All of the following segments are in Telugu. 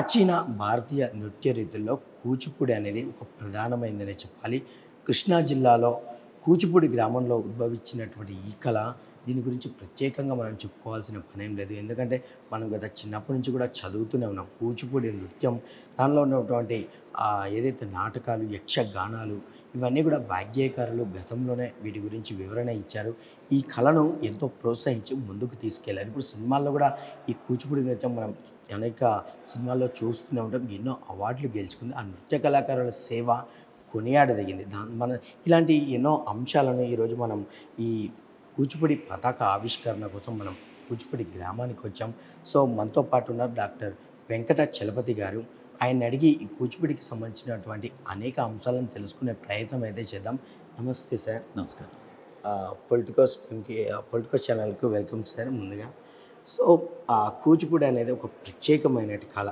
ప్రాచీన భారతీయ నృత్య రీతుల్లో కూచిపూడి అనేది ఒక ప్రధానమైనదనే చెప్పాలి. కృష్ణా జిల్లాలో కూచిపూడి గ్రామంలో ఉద్భవించినటువంటి ఈ కళ దీని గురించి ప్రత్యేకంగా మనం చెప్పుకోవాల్సిన పనేం లేదు. ఎందుకంటే మనం గత చిన్నప్పటి నుంచి కూడా చదువుతూనే ఉన్నాం. కూచిపూడి నృత్యం దానిలో ఉన్నటువంటి ఏదైతే నాటకాలు యక్షగానాలు ఇవన్నీ కూడా భాగ్యకారులు గతంలోనే వీటి గురించి వివరణ ఇచ్చారు. ఈ కళను ఎంతో ప్రోత్సహించి ముందుకు తీసుకెళ్ళారు. ఇప్పుడు సినిమాల్లో కూడా ఈ కూచిపూడి నృత్యం మనం అనేక సినిమాల్లో చూస్తూనే ఉంటాం. ఎన్నో అవార్డులు గెలుచుకుంది. ఆ నృత్య కళాకారుల సేవ కొనియాడదగింది. దా మన ఇలాంటి ఎన్నో అంశాలను ఈరోజు మనం ఈ కూచిపూడి పతాక ఆవిష్కరణ కోసం మనం కూచిపూడి గ్రామానికి వచ్చాం. సో మనతో పాటు ఉన్నారు డాక్టర్ వెంకట చలపతి గారు. ఆయన అడిగి ఈ కూచిపూడికి సంబంధించినటువంటి అనేక అంశాలను తెలుసుకునే ప్రయత్నం అయితే చేద్దాం. నమస్తే సార్. నమస్కారం. పొలిటికోస్ పొలిటికోస్ ఛానల్కి వెల్కమ్ సార్ ముందుగా. సో ఆ కూచిపూడి అనేది ఒక ప్రత్యేకమైన కళ.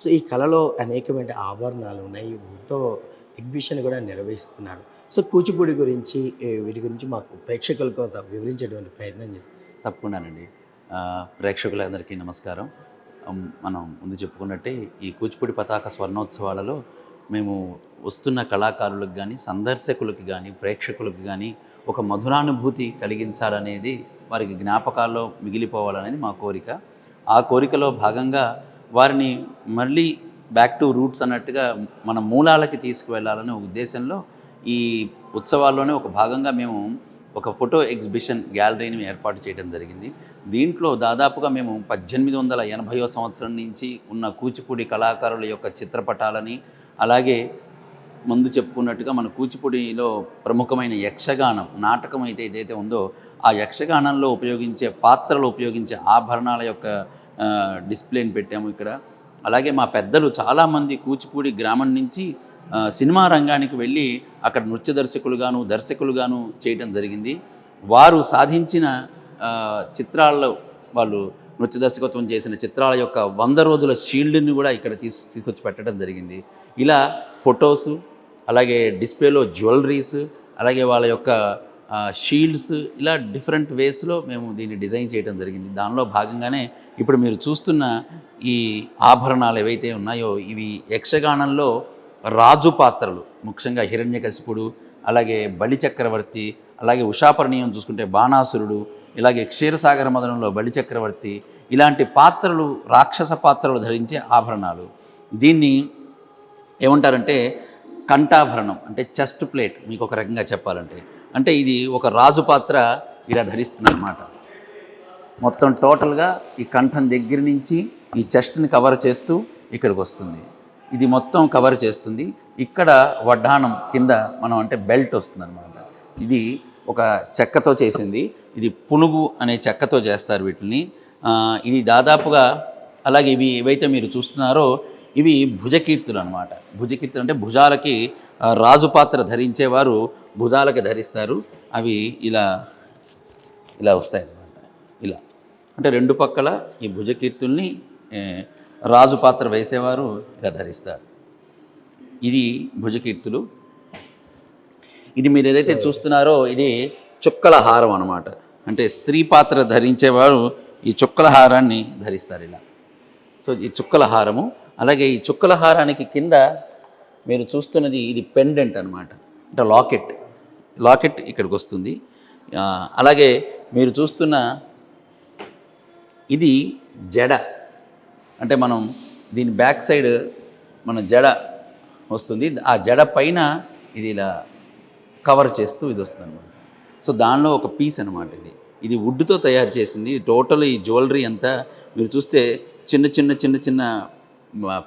సో ఈ కళలో అనేకమైన ఆభరణాలు ఉన్నాయి. వీటితో ఎగ్జిబిషన్ కూడా నిర్వహిస్తున్నారు. సో కూచిపూడి గురించి వీటి గురించి మాకు ప్రేక్షకులకు వివరించేటువంటి ప్రయత్నం చేస్తాం. తప్పకుండానండి. ప్రేక్షకులందరికీ నమస్కారం. మనం ముందు చెప్పుకున్నట్టే ఈ కూచిపూడి పతాక స్వర్ణోత్సవాలలో మేము వస్తున్న కళాకారులకు కానీ సందర్శకులకు కానీ ప్రేక్షకులకు కానీ ఒక మధురానుభూతి కలిగించాలనేది వారికి జ్ఞాపకాల్లో మిగిలిపోవాలనేది మా కోరిక. ఆ కోరికలో భాగంగా వారిని మళ్ళీ బ్యాక్ టు రూట్స్ అన్నట్టుగా మన మూలాలకి తీసుకువెళ్ళాలనే ఉద్దేశంలో ఈ ఉత్సవాల్లోనే ఒక భాగంగా మేము ఒక ఫోటో ఎగ్జిబిషన్ గ్యాలరీని ఏర్పాటు చేయడం జరిగింది. దీంట్లో దాదాపుగా మేము పద్దెనిమిది వందల ఎనభైవ సంవత్సరం నుంచి ఉన్న కూచిపూడి కళాకారుల యొక్క చిత్రపటాలని అలాగే ముందు చెప్పుకున్నట్టుగా మన కూచిపూడిలో ప్రముఖమైన యక్షగానం నాటకం అయితే ఏదైతే ఉందో ఆ యక్షగానంలో ఉపయోగించే పాత్రలు ఉపయోగించే ఆభరణాల యొక్క డిస్ప్లేని పెట్టాము ఇక్కడ. అలాగే మా పెద్దలు చాలామంది కూచిపూడి గ్రామం నుంచి సినిమా రంగానికి వెళ్ళి అక్కడ నృత్య దర్శకులుగాను దర్శకులుగాను చేయటం జరిగింది. వారు సాధించిన చిత్రాల్లో వాళ్ళు నృత్య దర్శకత్వం చేసిన చిత్రాల యొక్క వంద రోజుల షీల్డ్ని కూడా ఇక్కడ తీసు తీసుకొచ్చి పెట్టడం జరిగింది. ఇలా ఫొటోసు అలాగే డిస్ప్లేలో జ్యువెలరీస్ అలాగే వాళ్ళ యొక్క షీల్డ్స్ ఇలా డిఫరెంట్ వేస్లో మేము దీన్ని డిజైన్ చేయడం జరిగింది. దానిలో భాగంగానే ఇప్పుడు మీరు చూస్తున్న ఈ ఆభరణాలు ఏవైతే ఉన్నాయో ఇవి యక్షగానంలో రాజు పాత్రలు. ముఖ్యంగా హిరణ్యకశిపుడు అలాగే బలి చక్రవర్తి అలాగే ఉషాపర్ణీయం చూసుకుంటే బాణాసురుడు ఇలాగే క్షీరసాగర మదనంలో బలి చక్రవర్తి ఇలాంటి పాత్రలు రాక్షస పాత్రలు ధరించే ఆభరణాలు. దీన్ని ఏమంటారంటే కంఠాభరణం అంటే చెస్ట్ ప్లేట్ మీకు ఒక రకంగా చెప్పాలంటే. అంటే ఇది ఒక రాజు పాత్ర ఇలా ధరిస్తుంది అనమాట మొత్తం టోటల్గా ఈ కంఠం దగ్గర నుంచి ఈ చెస్ట్ని కవర్ చేస్తూ ఇక్కడికి వస్తుంది. ఇది మొత్తం కవర్ చేస్తుంది. ఇక్కడ వడ్డానం కింద మనం అంటే బెల్ట్ వస్తుంది అనమాట ఇది ఒక చెక్కతో చేసింది. ఇది పునుగు అనే చెక్కతో చేస్తారు వీటిని ఇది దాదాపుగా అలాగే ఇవి ఏవైతే మీరు చూస్తున్నారో ఇవి భుజకీర్తులు అనమాట భుజకీర్తులు అంటే భుజాలకి రాజు పాత్ర ధరించేవారు భుజాలకి ధరిస్తారు. అవి ఇలా ఇలా వస్తాయి అన్నమాట ఇలా. అంటే రెండు పక్కల ఈ భుజకీర్తుల్ని రాజు పాత్ర వేసేవారు ఇలా ధరిస్తారు. ఇది భుజకీర్తులు. ఇది మీరు ఏదైతే చూస్తున్నారో ఇది చుక్కల హారం అనమాట అంటే స్త్రీ పాత్ర ధరించేవారు ఈ చుక్కల హారాన్ని ధరిస్తారు ఇలా. సో ఈ చుక్కల హారము అలాగే ఈ చుక్కల హారానికి కింద మీరు చూస్తున్నది ఇది పెండెంట్ అనమాట అంటే లాకెట్ లాకెట్ ఇక్కడికి వస్తుంది. అలాగే మీరు చూస్తున్న ఇది జడ. అంటే మనం దీని బ్యాక్ సైడ్ మన జడ వస్తుంది. ఆ జడ పైన ఇది ఇలా కవర్ చేస్తూ ఇది వస్తుంది అనమాట సో దానిలో ఒక పీస్ అనమాట ఇది. ఇది వుడ్తో తయారు చేసింది. టోటల్ ఈ జ్యువెలరీ అంతా మీరు చూస్తే చిన్న చిన్న చిన్న చిన్న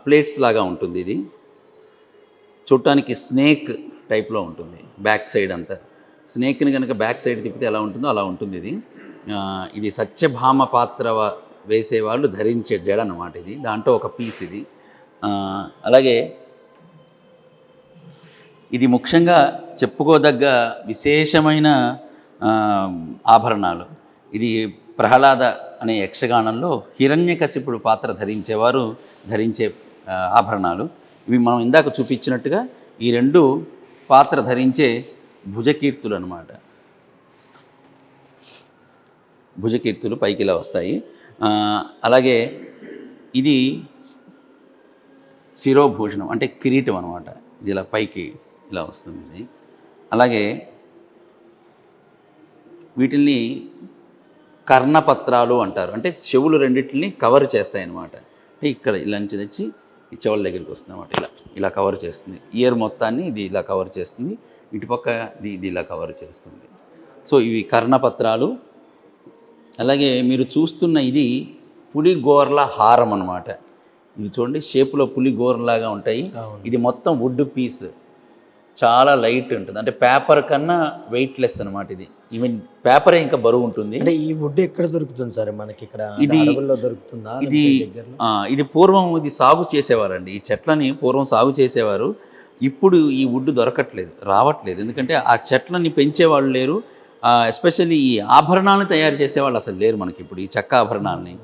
ప్లేట్స్ లాగా ఉంటుంది ఇది. చూడటానికి స్నేక్ టైప్లో ఉంటుంది. బ్యాక్ సైడ్ అంతా. స్నేక్ని కనుక బ్యాక్ సైడ్ తిప్పితే ఎలా ఉంటుందో అలా ఉంటుంది ఇది. ఇది సత్యభామ పాత్ర వేసేవాళ్ళు ధరించే జడ అన్నమాట ఇది. దాంట్లో ఒక పీస్ ఇది. అలాగే ఇది ముఖ్యంగా చెప్పుకోదగ్గ విశేషమైన ఆభరణాలు. ఇది ప్రహ్లాద అనే యక్షగానంలో హిరణ్యకశిపుడు పాత్ర ధరించేవారు ధరించే ఆభరణాలు. ఇవి మనం ఇందాక చూపించినట్టుగా ఈ రెండు పాత్ర ధరించే భుజకీర్తులు అన్నమాట భుజకీర్తులు పైకి ఇలా వస్తాయి అలాగే ఇది శిరోభూషణం అంటే కిరీటం అనమాట ఇది ఇలా పైకి ఇలా వస్తుంది. అలాగే వీటిల్ని కర్ణపత్రాలు అంటారు. అంటే చెవులు రెండింటిని కవర్ చేస్తాయి అన్నమాట ఇక్కడ ఇలా నుంచి తెచ్చి ఈ చెవుల దగ్గరికి వస్తుంది అనమాట ఇలా ఇలా కవర్ చేస్తుంది. ఇయర్ మొత్తాన్ని ఇది ఇలా కవర్ చేస్తుంది. ఇటుపక్క ఇది ఇది ఇలా కవర్ చేస్తుంది. సో ఇవి కర్ణపత్రాలు. అలాగే మీరు చూస్తున్న ఇది పులిగోర్ల హారం అన్నమాట ఇది చూడండి షేపులో పులిగోరలాగా ఉంటాయి. ఇది మొత్తం వుడ్ పీస్. చాలా లైట్ ఉంటుంది. అంటే పేపర్ కన్నా వెయిట్లెస్ అనమాట ఇది. ఈవెన్ పేపరే ఇంకా బరువు ఉంటుంది. అంటే ఈ వుడ్ ఎక్కడ దొరుకుతుంది సార్? మనకి ఇక్కడ ఇది- దొరుకుతుందా? ఇది ఇది పూర్వం ఇది సాగు చేసేవారండి. ఈ చెట్లని పూర్వం సాగు చేసేవారు. ఇప్పుడు ఈ వుడ్ దొరకట్లేదు రావట్లేదు. ఎందుకంటే ఆ చెట్లని పెంచేవాళ్ళు లేరు. ఎస్పెషల్లీ ఈ ఆభరణాలను తయారు చేసేవాళ్ళు అసలు లేరు మనకి ఇప్పుడు ఈ చెక్క ఆభరణాలని.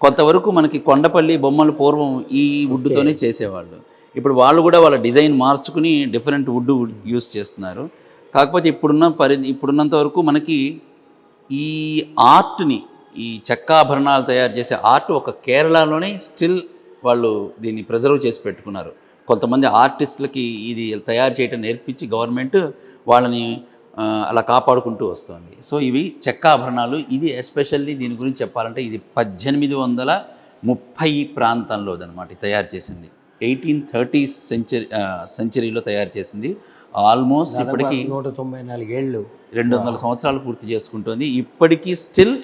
కొంతవరకు మనకి కొండపల్లి బొమ్మలు పూర్వం ఈ వుడ్తోనే చేసేవాళ్ళు. ఇప్పుడు వాళ్ళు కూడా వాళ్ళ డిజైన్ మార్చుకుని డిఫరెంట్ వుడ్ యూస్ చేస్తున్నారు. కాకపోతే ఇప్పుడున్న పరి ఇప్పుడున్నంత వరకు మనకి ఈ ఆర్ట్ని ఈ చెక్కాభరణాలు తయారు చేసే ఆర్ట్ ఒక కేరళలోనే స్టిల్ వాళ్ళు దీన్ని ప్రిజర్వ్ చేసి పెట్టుకున్నారు. కొంతమంది ఆర్టిస్టులకి ఇది తయారు చేయటం నేర్పించి గవర్నమెంట్ వాళ్ళని అలా కాపాడుకుంటూ వస్తుంది. సో ఇవి చెక్కాభరణాలు ఇది ఎస్పెషల్లీ దీని గురించి చెప్పాలంటే ఇది పద్దెనిమిది వందల ముప్పై ప్రాంతంలోదనమాట తయారు చేసింది. ఎయిటీన్ థర్టీ సెంచరీ సెంచరీలో తయారు చేసింది. ఆల్మోస్ట్ ఇప్పటికీ నూట తొంభై నాలుగేళ్ళు. రెండు వందల సంవత్సరాలు పూర్తి చేసుకుంటుంది. ఇప్పటికీ స్టిల్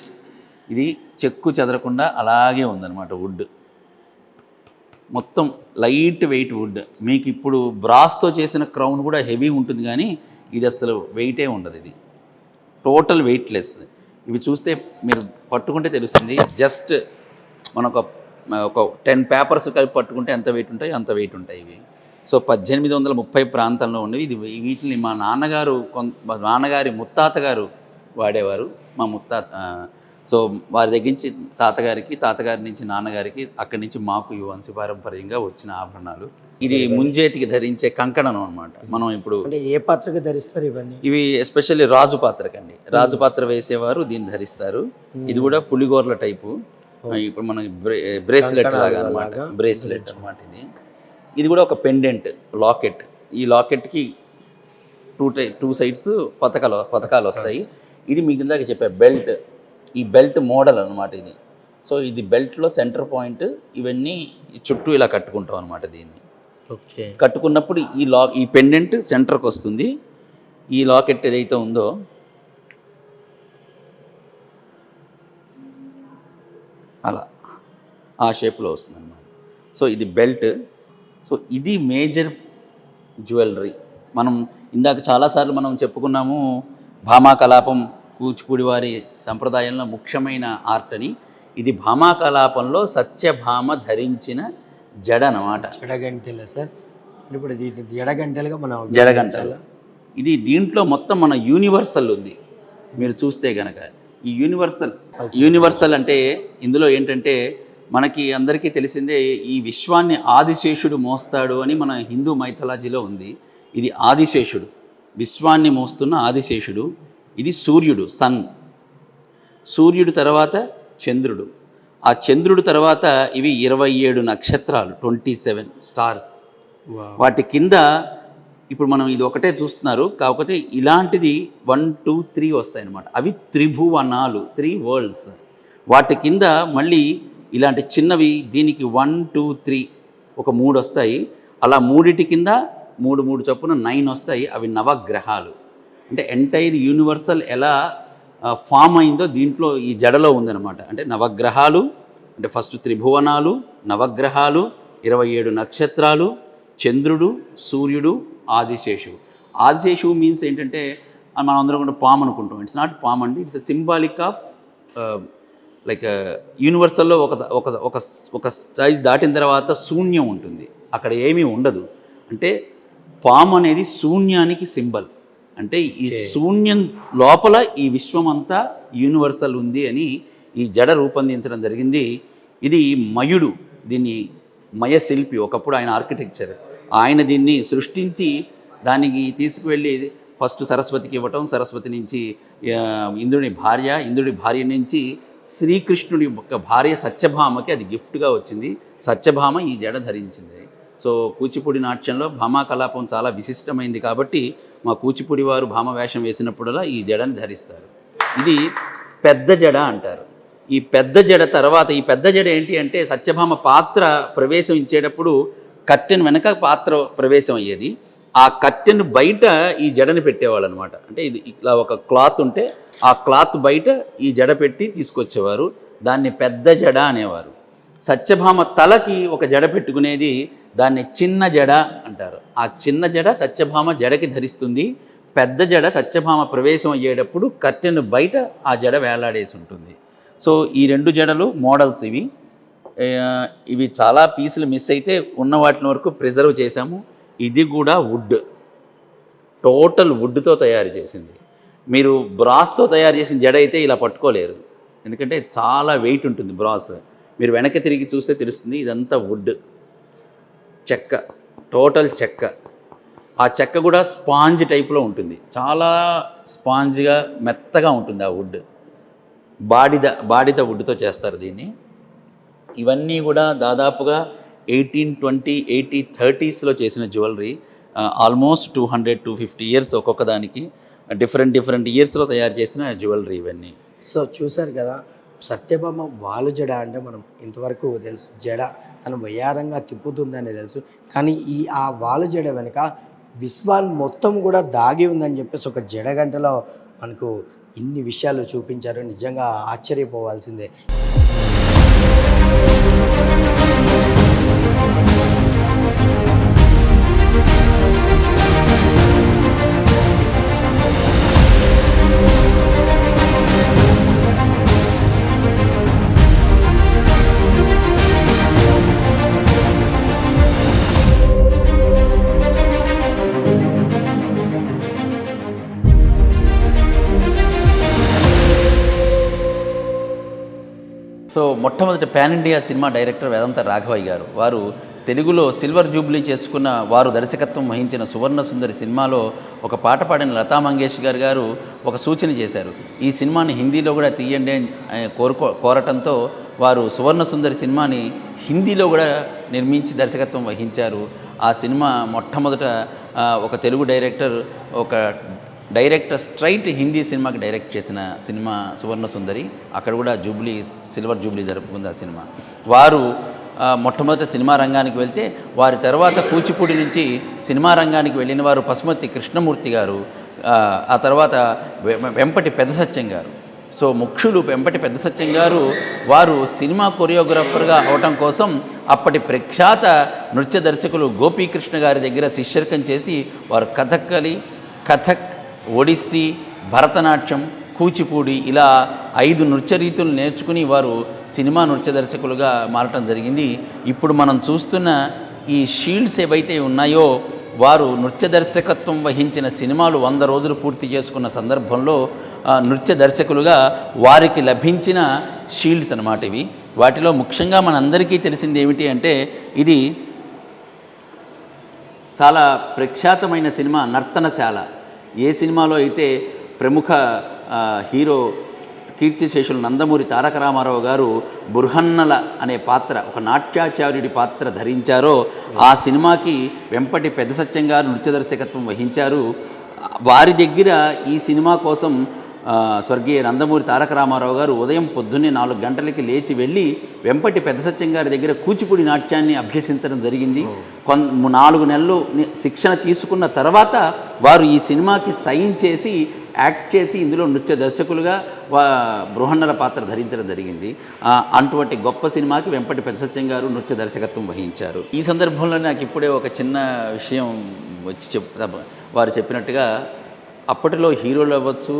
ఇది చెక్కు చెదరకుండా అలాగే ఉందన్నమాట వుడ్. మొత్తం లైట్ వెయిట్ వుడ్. మీకు ఇప్పుడు బ్రాస్తో చేసిన క్రౌన్ కూడా హెవీ ఉంటుంది కానీ ఇది అసలు వెయిటే ఉండదు ఇది. Total weightless. ఇవి చూస్తే మీరు పట్టుకుంటే తెలుస్తుంది జస్ట్ మన ఒక టెన్ పేపర్స్ కలిపి పట్టుకుంటే ఎంత వెయిట్ ఉంటాయి అంత వెయిట్ ఉంటాయి ఇవి. సో పద్దెనిమిది వందల ముప్పై ప్రాంతంలో ఉన్నవి. ఇది వీటిని మా నాన్నగారు మా నాన్నగారి ముత్తాత గారు వాడేవారు. మా ముత్తాత సో వారి దగ్గర నుంచి తాతగారికి తాతగారి నుంచి నాన్నగారికి అక్కడి నుంచి మాకు ఈ వంశపారంపర్యంగా వచ్చిన ఆభరణాలు. ఇది ముంజేతికి ధరించే కంకణం అనమాట మనం ఇప్పుడు ఏ పాత్రకి ధరిస్తారు ఇవన్నీ? ఇవి ఎస్పెషల్లీ రాజు పాత్రకండి. రాజు పాత్ర వేసేవారు దీన్ని ధరిస్తారు. ఇది కూడా పులిగోర్ల టైపు. ఇప్పుడు మన బ్రేస్లెట్ లాగా అనమాట బ్రేస్లెట్ అనమాట ఇది. ఇది కూడా ఒక పెండెంట్ లాకెట్ ఈ లాకెట్కి టూ టై టూ సైడ్స్ పథకాలు పథకాలు వస్తాయి. ఇది మీకు ఇందాక చెప్పే బెల్ట్ ఈ బెల్ట్ మోడల్ అనమాట ఇది. సో ఇది బెల్ట్లో సెంటర్ పాయింట్ ఇవన్నీ చుట్టూ ఇలా కట్టుకుంటాం అనమాట దీన్ని. ఓకే. కట్టుకున్నప్పుడు ఈ లా ఈ పెండెంట్ సెంటర్కి వస్తుంది. ఈ లాకెట్ ఏదైతే ఉందో అలా. ఆ షేప్లో వస్తుంది అన్నమాట సో ఇది బెల్ట్. సో ఇది మేజర్ జ్యువెలరీ. మనం ఇందాక చాలాసార్లు మనం చెప్పుకున్నాము భామా కలాపం కూచిపూడి వారి సంప్రదాయంలో ముఖ్యమైన ఆర్ట్ అని. ఇది భామా కలాపంలో సత్యభామ ధరించిన జడ అన్నమాట. జడగంటెల సార్. ఇప్పుడు జడగంటెలుగా మనం జడగంటలు. ఇది దీంట్లో మొత్తం మన యూనివర్సల్ ఉంది. మీరు చూస్తే గనక ఈ యూనివర్సల్ యూనివర్సల్ అంటే ఇందులో ఏంటంటే మనకి అందరికీ తెలిసిందే ఈ విశ్వాన్ని ఆదిశేషుడు మోస్తాడు అని మన హిందూ మైథాలజీలో ఉంది. ఇది ఆదిశేషుడు. విశ్వాన్ని మోస్తున్న ఆదిశేషుడు. ఇది సూర్యుడు సన్. సూర్యుడు తర్వాత చంద్రుడు. ఆ చంద్రుడు తర్వాత ఇవి ఇరవై ఏడు నక్షత్రాలు ట్వంటీ సెవెన్ స్టార్స్. వాటి కింద ఇప్పుడు మనం ఇది ఒకటే చూస్తున్నారు. కాకపోతే ఇలాంటిది వన్ టూ త్రీ వస్తాయి అన్నమాట అవి త్రిభువనాలు త్రీ వరల్డ్స్. వాటి కింద మళ్ళీ ఇలాంటి చిన్నవి దీనికి వన్ టూ త్రీ ఒక మూడు వస్తాయి. అలా మూడిటి కింద మూడు మూడు చొప్పున నైన్ వస్తాయి. అవి నవగ్రహాలు. అంటే ఎంటైర్ యూనివర్సల్ ఎలా ఫామ్ అయిందో దీంట్లో ఈ జడలో ఉందన్నమాట. అంటే నవగ్రహాలు అంటే ఫస్ట్ త్రిభువనాలు నవగ్రహాలు ఇరవై ఏడు నక్షత్రాలు చంద్రుడు సూర్యుడు ఆదిశేషువు. ఆదిశేషువు మీన్స్ ఏంటంటే మనం అందరం కూడా పామ్ అనుకుంటాం. ఇట్స్ నాట్ పామ్ అండి ఇట్స్ సింబాలిక్ ఆఫ్ లైక్ యూనివర్సల్లో ఒక ఒక ఒక ఒక సైజ్ దాటిన తర్వాత శూన్యం ఉంటుంది. అక్కడ ఏమీ ఉండదు. అంటే పాము అనేది శూన్యానికి సింబల్. అంటే ఈ శూన్యం లోపల ఈ విశ్వం అంతా యూనివర్సల్ ఉంది అని ఈ జడ రూపొందించడం జరిగింది. ఇది మయుడు దీన్ని మయ శిల్పి ఒకప్పుడు ఆయన ఆర్కిటెక్చర్ ఆయన దీన్ని సృష్టించి దానికి తీసుకువెళ్ళి ఫస్ట్ సరస్వతికి ఇవ్వటం సరస్వతి నుంచి ఇంద్రుడి ఇంద్రుని భార్య ఇంద్రుడి భార్య నుంచి శ్రీకృష్ణుడి యొక్క భార్య సత్యభామకి అది గిఫ్ట్గా వచ్చింది. సత్యభామ ఈ జడ ధరించింది. సో కూచిపూడి నాట్యంలో భామా కలాపం చాలా విశిష్టమైంది కాబట్టి మా కూచిపూడి వారు భామ వేషం వేసినప్పుడల్లా ఈ జడని ధరిస్తారు. ఇది పెద్ద జడ అంటారు. ఈ పెద్ద జడ తర్వాత ఈ పెద్ద జడ ఏంటి అంటే సత్యభామ పాత్ర ప్రవేశం ఇచ్చేటప్పుడు కట్టెన్ వెనక పాత్ర ప్రవేశం అయ్యేది. ఆ కట్టెన్ బయట ఈ జడని పెట్టేవాళ్ళు అనమాట అంటే ఇది ఇట్లా ఒక క్లాత్ ఉంటే ఆ క్లాత్ బయట ఈ జడ పెట్టి తీసుకొచ్చేవారు. దాన్ని పెద్ద జడ అనేవారు. సత్యభామ తలకి ఒక జడ పెట్టుకునేది దాన్ని చిన్న జడ అంటారు. ఆ చిన్న జడ సత్యభామ జడకి ధరిస్తుంది. పెద్ద జడ సత్యభామ ప్రవేశం అయ్యేటప్పుడు కట్టెను బయట ఆ జడ వేలాడేసి ఉంటుంది. సో ఈ రెండు జడలు మోడల్స్ ఇవి. ఇవి చాలా పీసులు మిస్ అయితే ఉన్న వాటిని వరకు ప్రిజర్వ్ చేశాము. ఇది కూడా వుడ్ టోటల్ వుడ్తో తయారు చేసింది. మీరు బ్రాస్తో తయారు చేసిన జడ అయితే ఇలా పట్టుకోలేరు. ఎందుకంటే చాలా వెయిట్ ఉంటుంది బ్రాస్ మీరు వెనక్కి తిరిగి చూస్తే తెలుస్తుంది ఇదంతా వుడ్ చెక్క. టోటల్ చెక్క. ఆ చెక్క కూడా స్పాంజ్ టైప్లో ఉంటుంది. చాలా స్పాంజ్గా మెత్తగా ఉంటుంది ఆ వుడ్ బాడిద బాడిద వుడ్తో చేస్తారు దీన్ని. ఇవన్నీ కూడా దాదాపుగా ఎయిటీన్ ట్వంటీ ఎయిటీ థర్టీస్లో చేసిన jewellery almost two hundred two fifty years ఒక్కొక్క దానికి డిఫరెంట్ డిఫరెంట్ ఇయర్స్లో తయారు చేసిన జ్యువెలరీ ఇవన్నీ. సో చూశారు కదా సత్యభామ వాలు జడ అంటే మనం ఇంతవరకు తెలుసు. జడ తను వయ్యారంగా తిప్పుతుందని తెలుసు. కానీ ఈ ఆ వాలు జడ వెనుక విశ్వాల్ మొత్తం కూడా దాగి ఉందని చెప్పేసి ఒక జడ గంటలో మనకు ఇన్ని విషయాలు చూపించారు. నిజంగా ఆశ్చర్యపోవాల్సిందే. Thank you సో మొట్టమొదటి pan India cinema director Vedanta Raghavaiah గారు. వారు తెలుగులో సిల్వర్ జూబ్లీ చేసుకున్న వారు దర్శకత్వం వహించిన సువర్ణ సుందరి సినిమాలో ఒక పాట పాడిన లతా మంగేష్కర్ గారు ఒక సూచన చేశారు. ఈ సినిమాని హిందీలో కూడా తీయండి అని కోరుకో కోరటంతో వారు సువర్ణ సుందరి సినిమాని హిందీలో కూడా నిర్మించి దర్శకత్వం వహించారు. ఆ సినిమా మొట్టమొదట ఒక తెలుగు డైరెక్టర్ ఒక డైరెక్టర్ స్ట్రైట్ హిందీ సినిమాకి డైరెక్ట్ చేసిన సినిమా సువర్ణ సుందరి అక్కడ కూడా జూబ్లీ సిల్వర్ జూబ్లీ జరుపుకుంది ఆ సినిమా. వారు మొట్టమొదటి మొట్టమొదట సినిమా రంగానికి వెళ్తే వారి తర్వాత కూచిపూడి నుంచి సినిమా రంగానికి వెళ్ళిన వారు పశుమతి కృష్ణమూర్తి గారు ఆ, తర్వాత వెంపటి పెద్ద సత్యం గారు. సో ముఖ్యులు వెంపటి పెద్ద సత్యం గారు వారు సినిమా కొరియోగ్రాఫర్గా అవటం కోసం అప్పటి ప్రఖ్యాత నృత్య దర్శకులు గోపీకృష్ణ గారి దగ్గర శిష్యర్కం చేసి వారు కథక్కలి కథక్ ఒడిస్సీ భరతనాట్యం కూచిపూడి ఇలా ఐదు నృత్య రీతులు నేర్చుకుని వారు సినిమా నృత్య దర్శకులుగా మారటం జరిగింది. ఇప్పుడు మనం చూస్తున్న ఈ షీల్డ్స్ ఏవైతే ఉన్నాయో వారు నృత్య దర్శకత్వం వహించిన సినిమాలు వంద రోజులు పూర్తి చేసుకున్న సందర్భంలో నృత్య దర్శకులుగా వారికి లభించిన షీల్డ్స్ అనమాట ఇవి. వాటిలో ముఖ్యంగా మనందరికీ తెలిసింది ఏమిటి అంటే ఇది చాలా ప్రఖ్యాతమైన సినిమా నర్తనశాల. ఏ సినిమాలో అయితే ప్రముఖ హీరో కీర్తిశేషులు నందమూరి తారక రామారావు గారు బుర్హన్నల అనే పాత్ర ఒక నాట్యాచార్యుడి పాత్ర ధరించారో ఆ సినిమాకి వెంపటి పెద్ద సత్యం గారు నృత్య దర్శకత్వం వహించారు. వారి దగ్గర ఈ సినిమా కోసం స్వర్గీయ నందమూరి తారక రామారావు గారు ఉదయం పొద్దున్నే నాలుగు గంటలకి లేచి వెళ్ళి వెంపటి పెద్ద సత్యం గారి దగ్గర కూచిపూడి నాట్యాన్ని అభ్యసించడం జరిగింది. కొన్ నాలుగు నెలలు శిక్షణ తీసుకున్న తర్వాత వారు ఈ సినిమాకి సైన్ చేసి యాక్ట్ చేసి ఇందులో నృత్య దర్శకులుగా బృహన్నల పాత్ర ధరించడం జరిగింది. అటువంటి గొప్ప సినిమాకి వెంపటి పెద్ద సత్యం గారు నృత్య దర్శకత్వం వహించారు. ఈ సందర్భంలో నాకు ఇప్పుడే ఒక చిన్న విషయం వచ్చి చెప్ వారు చెప్పినట్టుగా అప్పటిలో హీరోలు అవ్వచ్చు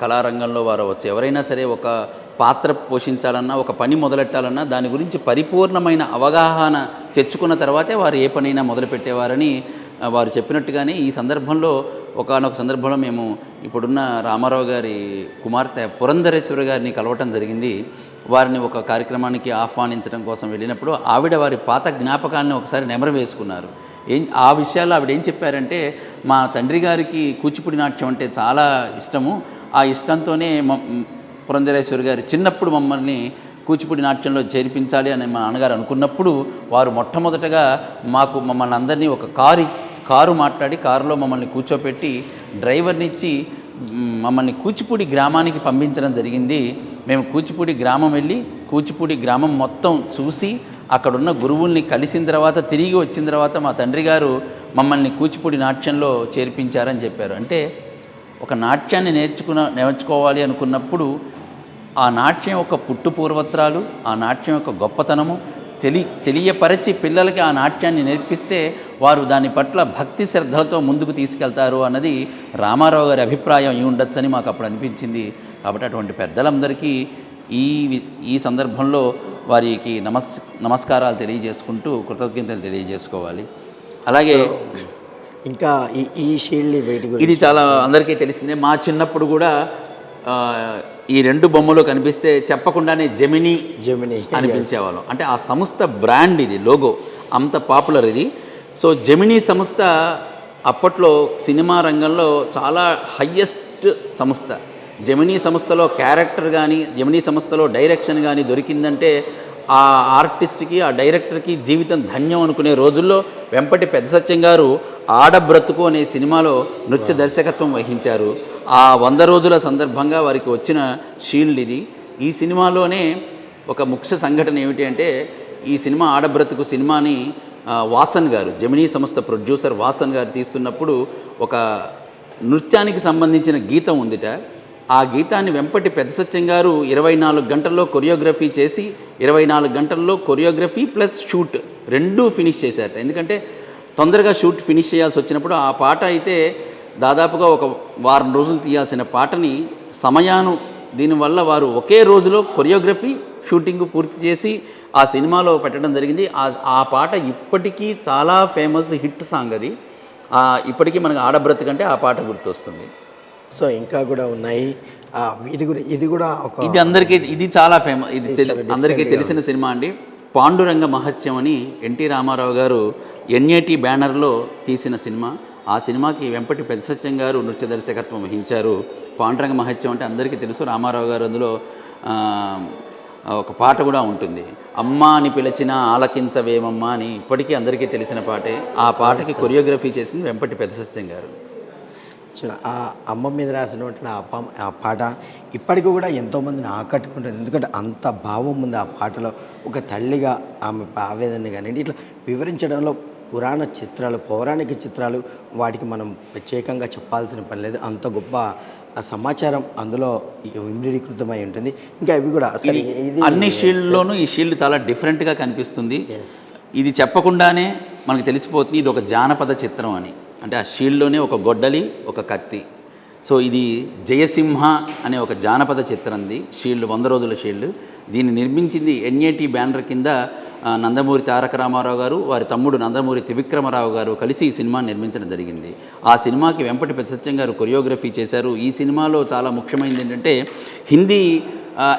కళారంగంలో వారు అవ్వచ్చు ఎవరైనా సరే ఒక పాత్ర పోషించాలన్నా ఒక పని మొదలెట్టాలన్నా దాని గురించి పరిపూర్ణమైన అవగాహన తెచ్చుకున్న తర్వాతే వారు ఏ పనైనా మొదలుపెట్టేవారని వారు చెప్పినట్టుగానే ఈ సందర్భంలో ఒకనొక సందర్భంలో మేము ఇప్పుడున్న రామారావు గారి కుమార్తె పురంధరేశ్వరి గారిని కలవటం జరిగింది. వారిని ఒక కార్యక్రమానికి ఆహ్వానించడం కోసం వెళ్ళినప్పుడు ఆవిడ వారి పాత జ్ఞాపకాన్ని ఒకసారి నెమరు వేసుకున్నారు. ఏం ఆ విషయాల్లో ఆవిడ ఏం చెప్పారంటే మా తండ్రి గారికి కూచిపూడి నాట్యం అంటే చాలా ఇష్టము. ఆ ఇష్టంతోనే మ- పురంధరేశ్వరి గారు చిన్నప్పుడు మమ్మల్ని కూచిపూడి నాట్యంలో చేర్పించాలి అని మా నాన్నగారు అనుకున్నప్పుడు వారు మొట్టమొదటగా మాకు మమ్మల్ని అందరినీ ఒక కారు కారు మాట్లాడి కారులో మమ్మల్ని కూర్చోపెట్టి డ్రైవర్ని ఇచ్చి మమ్మల్ని కూచిపూడి గ్రామానికి పంపించడం జరిగింది. మేము కూచిపూడి గ్రామం వెళ్ళి కూచిపూడి గ్రామం మొత్తం చూసి అక్కడున్న గురువుల్ని కలిసిన తర్వాత తిరిగి వచ్చిన తర్వాత మా తండ్రి గారు మమ్మల్ని కూచిపూడి నాట్యంలో చేర్పించారని చెప్పారు. అంటే ఒక నాట్యాన్ని నేర్చుకున్న నేర్చుకోవాలి అనుకున్నప్పుడు ఆ నాట్యం యొక్క పుట్టు పూర్వత్రాలు ఆ నాట్యం యొక్క గొప్పతనము తెలి తెలియపరచి పిల్లలకి ఆ నాట్యాన్ని నేర్పిస్తే వారు దాని పట్ల భక్తి శ్రద్ధలతో ముందుకు తీసుకెళ్తారు అన్నది రామారావు గారి అభిప్రాయం అయి ఉండొచ్చని మాకు అప్పుడు అనిపించింది. కాబట్టి అటువంటి పెద్దలందరికీ ఈ ఈ సందర్భంలో వారికి నమస్ నమస్కారాలు తెలియజేసుకుంటూ కృతజ్ఞతలు తెలియజేసుకోవాలి. అలాగే ఇంకా ఈ ఈ షీల్డ్ ఇది చాలా అందరికీ తెలిసిందే. మా చిన్నప్పుడు కూడా ఈ రెండు బొమ్మలు కనిపిస్తే చెప్పకుండానే జమినీ జెమిని అనిపించేవాళ్ళం. అంటే ఆ సంస్థ బ్రాండ్ ఇది లోగో. అంత పాపులర్ ఇది. సో జమినీ సంస్థ అప్పట్లో సినిమా రంగంలో చాలా హయ్యెస్ట్ సంస్థ. జమినీ సంస్థలో క్యారెక్టర్ కానీ జమినీ సంస్థలో డైరెక్షన్ కానీ దొరికిందంటే ఆ ఆర్టిస్ట్కి ఆ డైరెక్టర్కి జీవితం ధన్యం అనుకునే రోజుల్లో వెంపటి పెద్ద సత్యం గారు ఆడబ్రతుకు అనే సినిమాలో నృత్య దర్శకత్వం వహించారు. ఆ వంద రోజుల సందర్భంగా వారికి వచ్చిన షీల్డ్ ఇది. ఈ సినిమాలోనే ఒక ముఖ్య సంఘటన ఏమిటి అంటే ఈ సినిమా ఆడబ్రతుకు సినిమాని వాసన్ గారు జమినీ సంస్థ ప్రొడ్యూసర్ వాసన్ గారు తీస్తున్నప్పుడు ఒక నృత్యానికి సంబంధించిన గీతం ఉందిట. ఆ గీతాన్ని వెంపటి పెద్ద సత్యం గారు ఇరవై నాలుగు గంటల్లో కొరియోగ్రఫీ చేసి ఇరవై నాలుగు గంటల్లో కొరియోగ్రఫీ ప్లస్ షూట్ రెండూ ఫినిష్ చేశారు ఎందుకంటే తొందరగా షూట్ ఫినిష్ చేయాల్సి వచ్చినప్పుడు ఆ పాట అయితే దాదాపుగా ఒక వారం రోజులు తీయాల్సిన పాటని సమయాను దీనివల్ల వారు ఒకే రోజులో కొరియోగ్రఫీ షూటింగ్ పూర్తి చేసి ఆ సినిమాలో పెట్టడం జరిగింది. ఆ ఆ పాట ఇప్పటికీ చాలా ఫేమస్ హిట్ సాంగ్ అది. ఇప్పటికీ మనకు ఆడబ్రతకంటే ఆ పాట గుర్తొస్తుంది. సో ఇంకా కూడా ఉన్నాయి. వీటి గురించి ఇది కూడా ఒక ఇది అందరికీ ఇది చాలా ఫేమస్ ఇది అందరికీ తెలిసిన సినిమా అండి. పాండురంగ మహత్యం అని ఎన్టీ రామారావు గారు ఎన్ఏటి బ్యానర్లో తీసిన సినిమా. ఆ సినిమాకి వెంపటి పెద్ద సత్యం గారు నృత్య దర్శకత్వం వహించారు. పాండురంగ మహత్యం అంటే అందరికీ తెలుసు. రామారావు గారు అందులో ఒక పాట కూడా ఉంటుంది. అమ్మ అని పిలిచిన ఆలకించవేమమ్మా అని ఇప్పటికీ అందరికీ తెలిసిన పాటే. ఆ పాటకి కొరియోగ్రఫీ చేసింది వెంపటి పెద్ద సత్యం గారు. ఆ అమ్మ మీద రాసినటువంటి ఆ ఆ పాట ఇప్పటికీ కూడా ఎంతోమందిని ఆకట్టుకుంటుంది. ఎందుకంటే అంత భావం ఉంది ఆ పాటలో. ఒక తల్లిగా ఆమె ఆవేదన కానీ ఇట్లా వివరించడంలో పురాణ చిత్రాలు పౌరాణిక చిత్రాలు వాటికి మనం ప్రత్యేకంగా చెప్పాల్సిన పని లేదు. అంత గొప్ప ఆ సమాచారం అందులో విమృడీకృతమై ఉంటుంది. ఇంకా ఇవి కూడా అన్ని షీల్డ్లోనూ ఈ షీల్డ్ చాలా డిఫరెంట్గా కనిపిస్తుంది. ఇది చెప్పకుండానే మనకు తెలిసిపోతుంది ఇది ఒక జానపద చిత్రం అని. అంటే ఆ షీల్డ్లోనే ఒక గొడ్డలి ఒక కత్తి. సో ఇది జయసింహ అనే ఒక జానపద చిత్రంది షీల్డ్ వంద రోజుల షీల్డ్. దీన్ని నిర్మించింది ఎన్ఏటి బ్యానర్ కింద నందమూరి తారక రామారావు గారు వారి తమ్ముడు నందమూరి త్రివిక్రమరావు గారు కలిసి ఈ సినిమాని నిర్మించడం జరిగింది. ఆ సినిమాకి వెంపటి పెద్దసత్యం గారు కొరియోగ్రఫీ చేశారు. ఈ సినిమాలో చాలా ముఖ్యమైనది ఏంటంటే హిందీ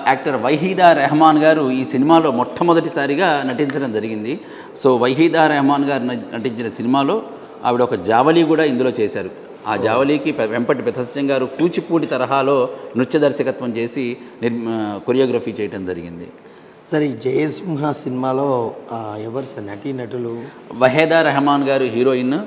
యాక్టర్ వైహీదా రెహమాన్ గారు ఈ సినిమాలో మొట్టమొదటిసారిగా నటించడం జరిగింది. సో వైహీదా రెహమాన్ గారు నటించిన సినిమాలో ఆవిడ ఒక జావలీ కూడా ఇందులో చేశారు. ఆ జావలీకి వెంపటి పెద్దసత్యం గారు కూచిపూడి తరహాలో నృత్య దర్శకత్వం చేసి నిర్ కొరియోగ్రఫీ చేయడం జరిగింది. సరే ఈ జయసింహ సినిమాలో ఎవరు సార్ నటీ నటులు వహేదా రెహమాన్ గారు హీరోయిన్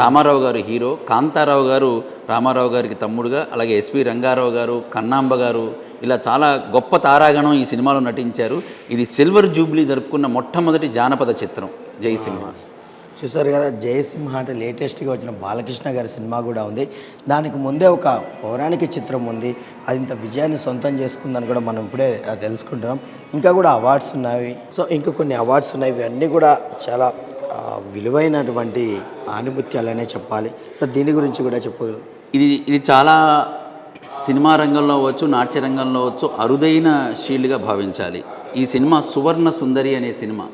రామారావు గారు హీరో కాంతారావు గారు రామారావు గారికి తమ్ముడుగా అలాగే ఎస్పి రంగారావు గారు కన్నాంబ గారు ఇలా చాలా గొప్ప తారాగణం ఈ సినిమాలో నటించారు. ఇది సిల్వర్ జూబ్లీ జరుపుకున్న మొట్టమొదటి జానపద చిత్రం జయసింహ. చూసారు కదా జయసింహ అంటే లేటెస్ట్గా వచ్చిన బాలకృష్ణ గారి సినిమా కూడా ఉంది. దానికి ముందే ఒక పౌరాణిక చిత్రం ఉంది. అది ఇంత విజయాన్ని సొంతం చేసుకుందని కూడా మనం ఇప్పుడే తెలుసుకుంటున్నాం. ఇంకా కూడా అవార్డ్స్ ఉన్నాయి. సో ఇంకా కొన్ని అవార్డ్స్ ఉన్నాయి. ఇవన్నీ కూడా చాలా విలువైనటువంటి ఆనిముత్యాలనే చెప్పాలి. సో దీని గురించి కూడా చెప్పు. ఇది ఇది చాలా సినిమా రంగంలో వచ్చు నాట్య రంగంలో వచ్చు అరుదైన షీల్డ్గా భావించాలి. ఈ సినిమా సువర్ణ సుందరి అనే సినిమా.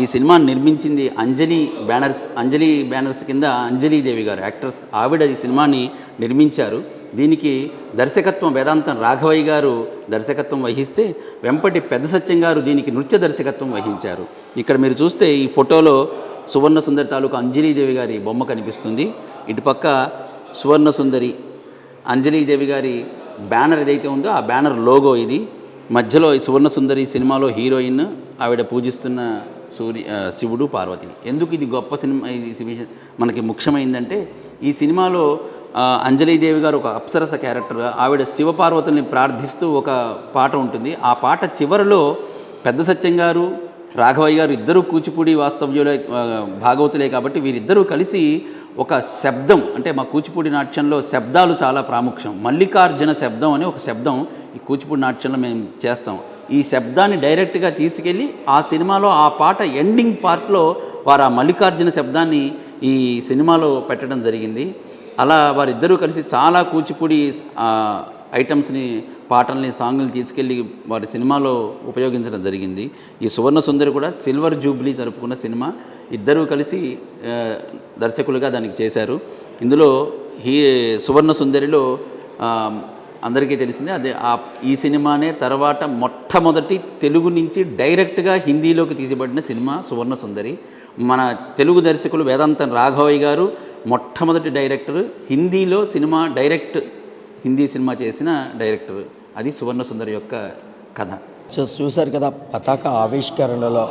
ఈ సినిమా నిర్మించింది అంజలి బ్యానర్స్ అంజలి బ్యానర్స్ కింద అంజలీదేవి గారు యాక్టర్స్. ఆవిడ ఈ సినిమాని నిర్మించారు. దీనికి దర్శకత్వం వేదాంతం రాఘవయ్య గారు దర్శకత్వం వహిస్తే వెంపటి పెద్ద సత్యం గారు దీనికి నృత్య దర్శకత్వం వహించారు. ఇక్కడ మీరు చూస్తే ఈ ఫోటోలో సువర్ణ సుందరి తాలూకా అంజలీదేవి గారి బొమ్మ కనిపిస్తుంది. ఇటుపక్క సువర్ణ సుందరి అంజలీదేవి గారి బ్యానర్ ఏదైతే ఉందో ఆ బ్యానర్ లోగో ఇది. మధ్యలో ఈ సువర్ణ సుందరి సినిమాలో హీరోయిన్ ఆవిడ పూజిస్తున్న సూర్య శివుడు పార్వతిని. ఎందుకు ఇది గొప్ప సినిమా ఇది మనకి ముఖ్యమైందంటే ఈ సినిమాలో అంజలీదేవి గారు ఒక అప్సరస క్యారెక్టర్గా ఆవిడ శివపార్వతుల్ని ప్రార్థిస్తూ ఒక పాట ఉంటుంది. ఆ పాట చివరిలో పెద్ద సత్యం గారు రాఘవయ్య గారు ఇద్దరూ కూచిపూడి వాస్తవ్యులే భాగవతులే కాబట్టి వీరిద్దరూ కలిసి ఒక శబ్దం అంటే మా కూచిపూడి నాట్యంలో శబ్దాలు చాలా ప్రాముఖ్యం. మల్లికార్జున శబ్దం అని ఒక శబ్దం ఈ కూచిపూడి నాట్యంలో మేము చేస్తాం. ఈ శబ్దాన్ని డైరెక్ట్గా తీసుకెళ్ళి ఆ సినిమాలో ఆ పాట ఎండింగ్ పార్ట్లో వారు ఆ మల్లికార్జున శబ్దాన్ని ఈ సినిమాలో పెట్టడం జరిగింది. అలా వారిద్దరూ కలిసి చాలా కూచిపూడి ఐటమ్స్ని పాటల్ని సాంగ్ని తీసుకెళ్ళి వారి సినిమాలో ఉపయోగించడం జరిగింది. ఈ సువర్ణ సుందరి కూడా సిల్వర్ జూబ్లీ జరుపుకున్న సినిమా. ఇద్దరూ కలిసి దర్శకులుగా దానికి చేశారు. ఇందులో హీ సువర్ణ సుందరిలో అందరికీ తెలిసిందే అదే ఆ ఈ సినిమానే తర్వాత మొట్టమొదటి తెలుగు నుంచి డైరెక్ట్గా హిందీలోకి తీసిబడిన సినిమా సువర్ణ సుందరి. మన తెలుగు దర్శకులు వేదాంతం రాఘవయ్య గారు మొట్టమొదటి డైరెక్టర్ హిందీలో సినిమా డైరెక్ట్ హిందీ సినిమా చేసిన డైరెక్టర్. అది సువర్ణ సుందరి యొక్క కథ. సో చూశారు కదా పతాక ఆవిష్కరణలో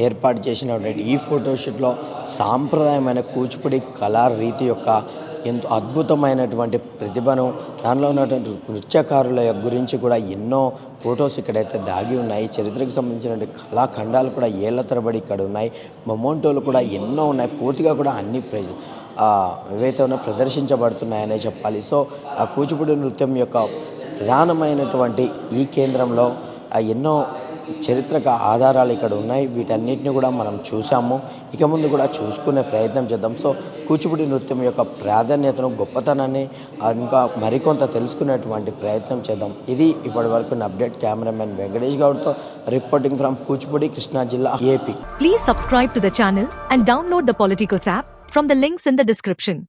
ఏర్పాటు చేసినటువంటి ఈ ఫోటోషూట్లో సాంప్రదాయమైన కూచిపూడి కళా రీతి యొక్క ఎంతో అద్భుతమైనటువంటి ప్రతిభను దానిలో ఉన్నటువంటి నృత్యకారుల గురించి కూడా ఎన్నో ఫొటోస్ ఇక్కడైతే దాగి ఉన్నాయి. చరిత్రకు సంబంధించినటువంటి కళాఖండాలు కూడా ఏళ్ళ తరబడి ఇక్కడ ఉన్నాయి. మొమోంటోలు కూడా ఎన్నో ఉన్నాయి. పూర్తిగా కూడా అన్ని ప్ర ఆ, ఏవైతే ఉన్నాయో ప్రదర్శించబడుతున్నాయనే చెప్పాలి. సో ఆ కూచిపూడి నృత్యం యొక్క ప్రధానమైనటువంటి ఈ కేంద్రంలో ఆ ఎన్నో చరిత్రక ఆధారాలు ఇక్కడ ఉన్నాయి. వీటన్నిటిని కూడా మనం చూసాము ఇక ముందు కూడా చూసుకునే ప్రయత్నం చేద్దాం. సో కూచిపూడి నృత్యం యొక్క ప్రాధాన్యతను గొప్పతనాన్ని ఇంకా మరికొంత తెలుసుకునేటువంటి ప్రయత్నం చేద్దాం. ఇది ఇప్పటి వరకు అప్డేట్. కెమెరామెన్ వెంకటేష్ గౌడ్తో రిపోర్టింగ్ ఫ్రమ్ కూచిపూడి కృష్ణా జిల్లా AP. Please subscribe to the channel and download the Politicos app from the links in the description